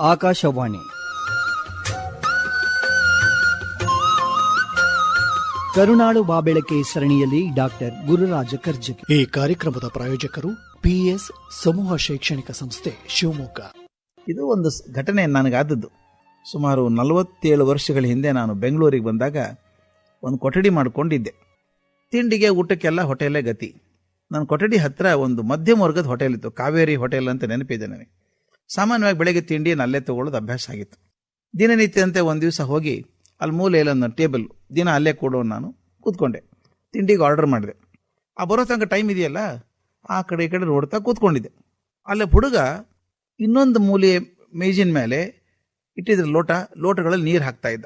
ಆಕಾಶವಾಣಿ. ಕರುನಾಳು ಬಾಬೆಳಕೆ ಸರಣಿಯಲ್ಲಿ ಡಾಕ್ಟರ್ ಗುರುರಾಜ ಕರ್ಜಗಿ ಈ ಕಾರ್ಯಕ್ರಮದ ಪ್ರಾಯೋಜಕರು ಪಿಎಸ್ ಸಮೂಹ ಶೈಕ್ಷಣಿಕ ಸಂಸ್ಥೆ ಶಿವಮೊಗ್ಗ. ಇದು ಒಂದು ಘಟನೆ ನನಗಾದದ್ದು. ಸುಮಾರು ನಲವತ್ತೇಳು ವರ್ಷಗಳ ಹಿಂದೆ ನಾನು ಬೆಂಗಳೂರಿಗೆ ಬಂದಾಗ ಒಂದು ಕೊಠಡಿ ಮಾಡಿಕೊಂಡಿದ್ದೆ. ತಿಂಡಿಗೆ ಊಟಕ್ಕೆಲ್ಲ ಹೋಟೆಲೇ ಗತಿ. ನನ್ನ ಕೊಠಡಿ ಹತ್ತಿರ ಒಂದು ಮಧ್ಯಮ ವರ್ಗದ ಹೋಟೆಲ್ ಇತ್ತು ಕಾವೇರಿ ಹೋಟೆಲ್ ಅಂತ ನೆನಪಿದೆ ನನಗೆ. ಸಾಮಾನ್ಯವಾಗಿ ಬೆಳಗ್ಗೆ ತಿಂಡಿಯನ್ನು ಅಲ್ಲೇ ತಗೊಳ್ಳೋದು ಅಭ್ಯಾಸ ಆಗಿತ್ತು. ದಿನನಿತ್ಯದಂತೆ ಒಂದು ದಿವಸ ಹೋಗಿ ಅಲ್ಲಿ ಮೂಲೆ ಒಂದು ಟೇಬಲ್ ದಿನ ಅಲ್ಲೇ ಕೊಡೋ ನಾನು ಕೂತ್ಕೊಂಡೆ. ತಿಂಡಿಗೆ ಆರ್ಡರ್ ಮಾಡಿದೆ. ಆ ಬರೋ ತನಕ ಟೈಮ್ ಇದೆಯಲ್ಲ, ಆ ಕಡೆ ಈ ಕಡೆ ನೋಡ್ತಾ ಕೂತ್ಕೊಂಡಿದ್ದೆ. ಅಲ್ಲೇ ಹುಡುಗ ಇನ್ನೊಂದು ಮೂಲೆ ಮೇಜಿನ ಮೇಲೆ ಇಟ್ಟಿದ್ರ ಲೋಟ, ಲೋಟಗಳಲ್ಲಿ ನೀರು ಹಾಕ್ತಾ ಇದ್ದ.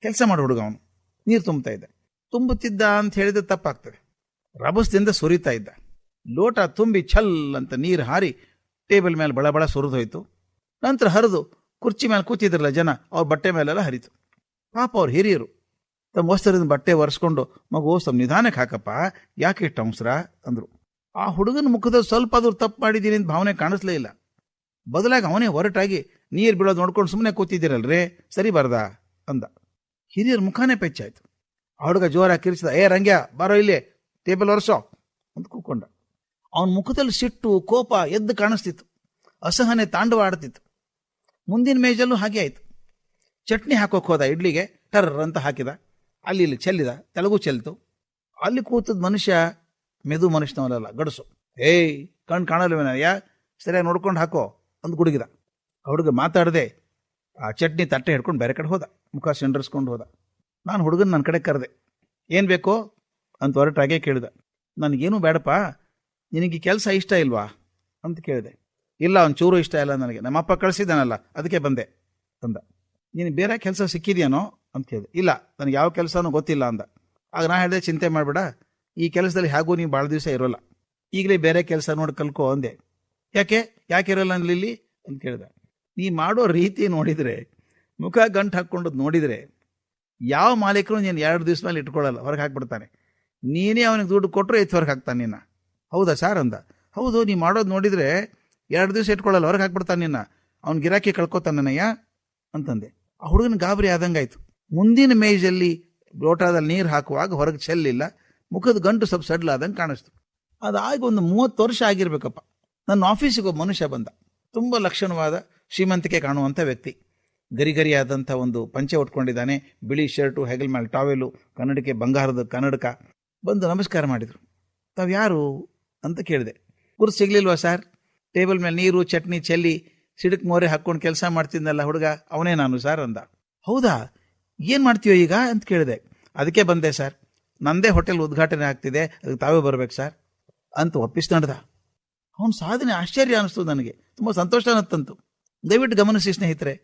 ಕೆಲಸ ಮಾಡೋ ಹುಡುಗ ಅವನು. ನೀರು ತುಂಬುತ್ತಾ ಇದ್ದ. ತುಂಬುತ್ತಿದ್ದ ಅಂತ ಹೇಳಿದ್ರೆ ತಪ್ಪಾಗ್ತದೆ. ರಭಸದಿಂದ ಸುರಿತಾ ಇದ್ದ. ಲೋಟ ತುಂಬಿ ಛಲ್ ಅಂತ ನೀರು ಹಾರಿ ಟೇಬಲ್ ಮೇಲೆ ಬಳ ಬಳ ಸುರಿದು ಹೋಯಿತು. ನಂತರ ಹರಿದು ಕುರ್ಚಿ ಮೇಲೆ ಕೂತಿದ್ರಲ್ಲ ಜನ, ಅವ್ರ ಬಟ್ಟೆ ಮೇಲೆಲ್ಲ ಹರಿತು. ಪಾಪ ಅವ್ರು ಹಿರಿಯರು. ತಮ್ಮ ವಸ್ತ್ರದಿಂದ ಬಟ್ಟೆ ಒರೆಸ್ಕೊಂಡು, ಮಗು ಸ್ವಲ್ಪ ನಿಧಾನಕ್ಕೆ ಹಾಕಪ್ಪ, ಯಾಕೆ ಟಂಸ್ರ ಅಂದರು. ಆ ಹುಡುಗನ ಮುಖದಲ್ಲಿ ಸ್ವಲ್ಪ ಆದ್ರೂ ತಪ್ಪು ಮಾಡಿದ್ದೀನಿ ಅಂತ ಭಾವನೆ ಕಾಣಿಸ್ಲೇ ಇಲ್ಲ. ಬದಲಾಗಿ ಅವನೇ ಹೊರಟಾಗಿ, ನೀರು ಬೀಳೋದು ನೋಡ್ಕೊಂಡು ಸುಮ್ಮನೆ ಕೂತಿದ್ದೀರಲ್ರೇ, ಸರಿ ಬರ್ದಾ? ಅಂದ. ಹಿರಿಯರ ಮುಖಾನೇ ಪೆಚ್ಚಾಯ್ತು. ಆ ಹುಡುಗ ಜೋರಾಗಿ ಕಿರಿಸಿದ ಏ ರಂಗ್ಯ, ಬಾರೋ ಇಲ್ಲಿ, ಟೇಬಲ್ ಒರೆಸೋ? ಅಂತ ಕೂಕೊಂಡ ಅವನ ಮುಖದಲ್ಲಿ ಸಿಟ್ಟು, ಕೋಪ ಎದ್ದು ಕಾಣಿಸ್ತಿತ್ತು. ಅಸಹನೆ ತಾಂಡವ ಆಡ್ತಿತ್ತು. ಮುಂದಿನ ಮೇಜಲ್ಲೂ ಹಾಗೆ ಆಯಿತು. ಚಟ್ನಿ ಹಾಕೋಕೆ ಹೋದ ಇಡ್ಲಿಗೆ, ಟರ್ರ್ ಅಂತ ಹಾಕಿದ. ಅಲ್ಲಿ ಇಲ್ಲಿ ಚೆಲ್ಲಿದ, ತೆಲುಗು ಚೆಲ್ತು. ಅಲ್ಲಿ ಕೂತದ ಮನುಷ್ಯ ಮೆದು ಮನುಷ್ಯನವಲ್ಲ ಗಡಸು. ಏಯ್, ಕಣ್ ಕಾಣಲ್ವೇನಯ್ಯ ಸರಿಯಾಗಿ ನೋಡ್ಕೊಂಡು ಹಾಕೋ ಅಂದು ಗುಡುಗಿದ. ಹುಡುಗ ಮಾತಾಡದೆ, ಆ ಚಟ್ನಿ ತಟ್ಟೆ ಹಿಡ್ಕೊಂಡು ಬೇರೆ ಕಡೆ ಹೋದ. ಮುಖ ಸೆಂಡರ್ಸ್ಕೊಂಡು ಹೋದ. ನಾನು ಹುಡುಗನ ನನ್ನ ಕಡೆ ಕರೆದೆ. ಏನು ಬೇಕೋ ಅಂತ ಹೊರಟಾಗೆ ಕೇಳಿದ. ನನಗೇನು ಬೇಡಪ್ಪ ನಿನಗೆ ಕೆಲಸ ಇಷ್ಟ ಇಲ್ವಾ? ಅಂತ ಕೇಳಿದೆ. ಇಲ್ಲ ಒಂದು ಚೂರು ಇಷ್ಟ ಇಲ್ಲ ನನಗೆ. ನಮ್ಮಪ್ಪ ಕಳಿಸಿದ್ದಾನಲ್ಲ, ಅದಕ್ಕೆ ಬಂದೆ ಅಂದ. ನೀನು ಬೇರೆ ಕೆಲಸ ಸಿಕ್ಕಿದೆಯೇನೋ ಅಂತ ಕೇಳಿದೆ. ಇಲ್ಲ, ನನಗೆ ಯಾವ ಕೆಲಸನೂ ಗೊತ್ತಿಲ್ಲ ಅಂದ. ಆಗ ನಾ ಹೇಳಿದೆ, ಚಿಂತೆ ಮಾಡಬೇಡ. ಈ ಕೆಲಸದಲ್ಲಿ ಹೇಗೂ ನೀವು ಭಾಳ ದಿವಸ ಇರೋಲ್ಲ. ಈಗಲೇ ಬೇರೆ ಕೆಲಸ ನೋಡಿ ಕಲ್ಕೋ ಅಂದೆ. ಯಾಕೆ? ಯಾಕೆ ಇರೋಲ್ಲ ಅನ್ಲಿಲ್ಲಿ ಅಂತ ಕೇಳಿದೆ. ನೀ ಮಾಡೋ ರೀತಿ ನೋಡಿದರೆ, ಮುಖ ಗಂಟು ಹಾಕ್ಕೊಂಡು ನೋಡಿದರೆ, ಯಾವ ಮಾಲೀಕರು ನೀನು ಎರಡು ದಿವಸ ಮೇಲೆ ಇಟ್ಕೊಳ್ಳಲ್ಲ, ಹೊರಗೆ ಹಾಕ್ಬಿಡ್ತಾನೆ. ನೀನೇ ಅವನಿಗೆ ದುಡ್ಡು ಕೊಟ್ಟರೆ ಎತ್ತಿ ಹೊರಗೆ ಹಾಕ್ತಾನೆ ನಿನ್ನ. ಹೌದಾ ಸಾರ್ ಅಂದ. ಹೌದು, ನೀ ಮಾಡೋದು ನೋಡಿದರೆ ಎರಡು ದಿವಸ ಇಟ್ಕೊಳ್ಳಲ್ಲ, ಹೊರಗೆ ಹಾಕ್ಬಿಡ್ತಾನೆ ನಿನ್ನ. ಅವ್ನು ಗಿರಾಕಿ ಕಳ್ಕೊತಾನಯ್ಯ ಅಂತಂದೆ. ಆ ಹುಡುಗನ ಗಾಬರಿ ಆದಂಗಾಯ್ತು. ಮುಂದಿನ ಮೇಜಲ್ಲಿ ಲೋಟದಲ್ಲಿ ನೀರು ಹಾಕುವಾಗ ಹೊರಗೆ ಚೆಲ್ಲಿಲ್ಲ, ಮುಖದ ಗಂಟು ಸ್ವಲ್ಪ ಸಡ್ಲಾದಂಗೆ ಕಾಣಿಸ್ತು. ಅದಾಗಿ ಒಂದು ಮೂವತ್ತು ವರ್ಷ ಆಗಿರ್ಬೇಕಪ್ಪ. ನನ್ನ ಆಫೀಸಿಗೆ ಒಬ್ಬ ಮನುಷ್ಯ ಬಂದ. ತುಂಬ ಲಕ್ಷಣವಾದ, ಶ್ರೀಮಂತಿಕೆ ಕಾಣುವಂಥ ವ್ಯಕ್ತಿ. ಗರಿಗರಿಯಾದಂಥ ಒಂದು ಪಂಚೆ ಉಟ್ಕೊಂಡಿದ್ದಾನೆ. ಬಿಳಿ ಶರ್ಟು, ಹೆಗಲ್ ಮೇಲೆ ಟಾವೆಲು, ಕನ್ನಡಕ್ಕೆ ಬಂಗಾರದ ಕನ್ನಡಕ. ಬಂದು ನಮಸ್ಕಾರ ಮಾಡಿದರು. ತಾವು ಯಾರು ಅಂತ ಕೇಳಿದೆ. ಗುರು ಸಿಗ್ಲಿಲ್ವಾ ಸರ್? ಟೇಬಲ್ ಮೇಲೆ ನೀರು, ಚಟ್ನಿ, ಚೆಲ್ಲಿ, ಸಿಡಕ್ ಮೋರೆ ಹಾಕ್ಕೊಂಡು ಕೆಲಸ ಮಾಡ್ತಿದ್ನಲ್ಲ ಹುಡುಗ, ಅವನೇ ನಾನು ಸರ್ ಅಂದ. ಹೌದಾ? ಏನು ಮಾಡ್ತೀಯೋ ಈಗ? ಅಂತ ಕೇಳಿದೆ. ಅದಕ್ಕೆ ಬಂದೆ ಸರ್. ನಂದೇ ಹೋಟೆಲ್ ಉದ್ಘಾಟನೆ ಆಗ್ತಿದೆ, ಅದಕ್ಕೆ ತಾವೇ ಬರ್ಬೇಕು ಸರ್. ಅಂತ ಒಪ್ಪಿಸಿ ನಡೆದ. ಅವನ ಸಾಧನೆ ಆಶ್ಚರ್ಯ ಅನಿಸ್ತು ನನಗೆ. ತುಂಬ ಸಂತೋಷ ಅನ್ನತ್ತಂತು. ದಯವಿಟ್ಟು ಗಮನಿಸಿ ಸ್ನೇಹಿತರೆ,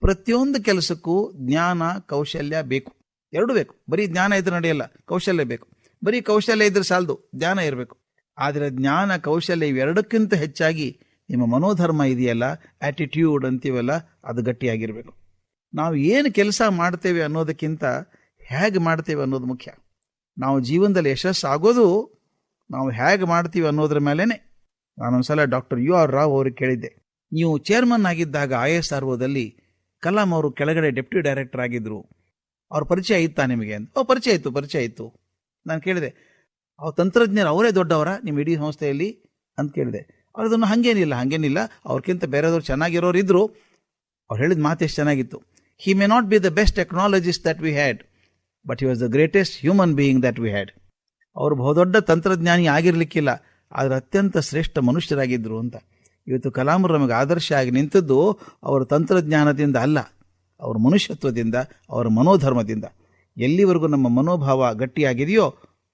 ಪ್ರತಿಯೊಂದು ಕೆಲಸಕ್ಕೂ ಜ್ಞಾನ, ಕೌಶಲ್ಯ ಬೇಕು. ಎರಡೂ ಬೇಕು. ಬರೀ ಜ್ಞಾನ ಇದ್ರೆ ನಡೆಯಲ್ಲ, ಕೌಶಲ್ಯ ಬೇಕು. ಬರೀ ಕೌಶಲ್ಯ ಇದ್ರೆ ಸಾಲದು, ಜ್ಞಾನ ಇರಬೇಕು. ಆದರೆ ಜ್ಞಾನ ಕೌಶಲ್ಯ ಇವೆರಡಕ್ಕಿಂತ ಹೆಚ್ಚಾಗಿ ನಿಮ್ಮ ಮನೋಧರ್ಮ ಇದೆಯಲ್ಲ ಆ್ಯಟಿಟ್ಯೂಡ್ ಅಂತೀವಲ್ಲ, ಅದು ಗಟ್ಟಿಯಾಗಿರಬೇಕು. ನಾವು ಏನು ಕೆಲಸ ಮಾಡ್ತೇವೆ ಅನ್ನೋದಕ್ಕಿಂತ ಹೇಗೆ ಮಾಡ್ತೇವೆ ಅನ್ನೋದು ಮುಖ್ಯ. ನಾವು ಜೀವನದಲ್ಲಿ ಯಶಸ್ಸು ಆಗೋದು ನಾವು ಹೇಗೆ ಮಾಡ್ತೀವಿ ಅನ್ನೋದ್ರ ಮೇಲೇ ನಾನೊಂದ್ಸಲ ಡಾಕ್ಟರ್ ಯು ಆರ್ ರಾವ್ ಅವ್ರಿಗೆ ಕೇಳಿದ್ದೆ. ನೀವು ಚೇರ್ಮನ್ ಆಗಿದ್ದಾಗ ಐ ಎಸ್ ಆರ್ ಒದಲ್ಲಿ ಕಲಾಂ ಅವರು ಕೆಳಗಡೆ ಡೆಪ್ಯೂಟಿ ಡೈರೆಕ್ಟರ್ ಆಗಿದ್ದರು ಅವ್ರ ಪರಿಚಯ ಇತ್ತಾ ನಿಮಗೆ ಅಂತ. ಓ, ಪರಿಚಯ ಇತ್ತು ಪರಿಚಯ ಇತ್ತು. ನಾನು ಕೇಳಿದೆ ಅವ್ರ ತಂತ್ರಜ್ಞರು ಅವರೇ ದೊಡ್ಡವರ ನಿಮ್ಮ ಇಡೀ ಸಂಸ್ಥೆಯಲ್ಲಿ ಅಂತ ಕೇಳಿದೆ. ಅವ್ರು ಹಂಗೇನಿಲ್ಲ, ಹಾಗೇನಿಲ್ಲ. ಅವ್ರಿಗಿಂತ ಬೇರೆದವ್ರು ಚೆನ್ನಾಗಿರೋರು ಇದ್ದರು ಅವ್ರು ಹೇಳಿದ ಮಾತು ಎಷ್ಟು ಚೆನ್ನಾಗಿತ್ತು. He may not be the best technologist that we had but he was the greatest human being that we had ಅವರು ಬಹುದೊಡ್ಡ ತಂತ್ರಜ್ಞಾನಿ ಆಗಿರಲಿಕ್ಕಿಲ್ಲ, ಆದರೆ ಅತ್ಯಂತ ಶ್ರೇಷ್ಠ ಮನುಷ್ಯರಾಗಿದ್ದರು ಅಂತ. ಇವತ್ತು ಕಲಾಮರು ನಮಗೆ ಆದರ್ಶ ಆಗಿ ನಿಂತದ್ದು ಅವರ ತಂತ್ರಜ್ಞಾನದಿಂದ ಅಲ್ಲ, ಅವರ ಮನುಷ್ಯತ್ವದಿಂದ, ಅವರ ಮನೋಧರ್ಮದಿಂದ. ಎಲ್ಲಿವರೆಗೂ ನಮ್ಮ ಮನೋಭಾವ ಗಟ್ಟಿಯಾಗಿದೆಯೋ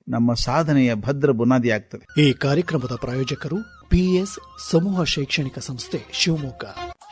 ನಮ್ಮ ಸಾಧನೆಯ ಭದ್ರ ಬುನಾದಿ ಆಗ್ತದೆ. ಈ ಕಾರ್ಯಕ್ರಮದ ಪ್ರಾಯೋಜಕರು ಪಿಎಸ್ ಸಮೂಹ ಶೈಕ್ಷಣಿಕ ಸಂಸ್ಥೆ ಶಿವಮೊಗ್ಗ.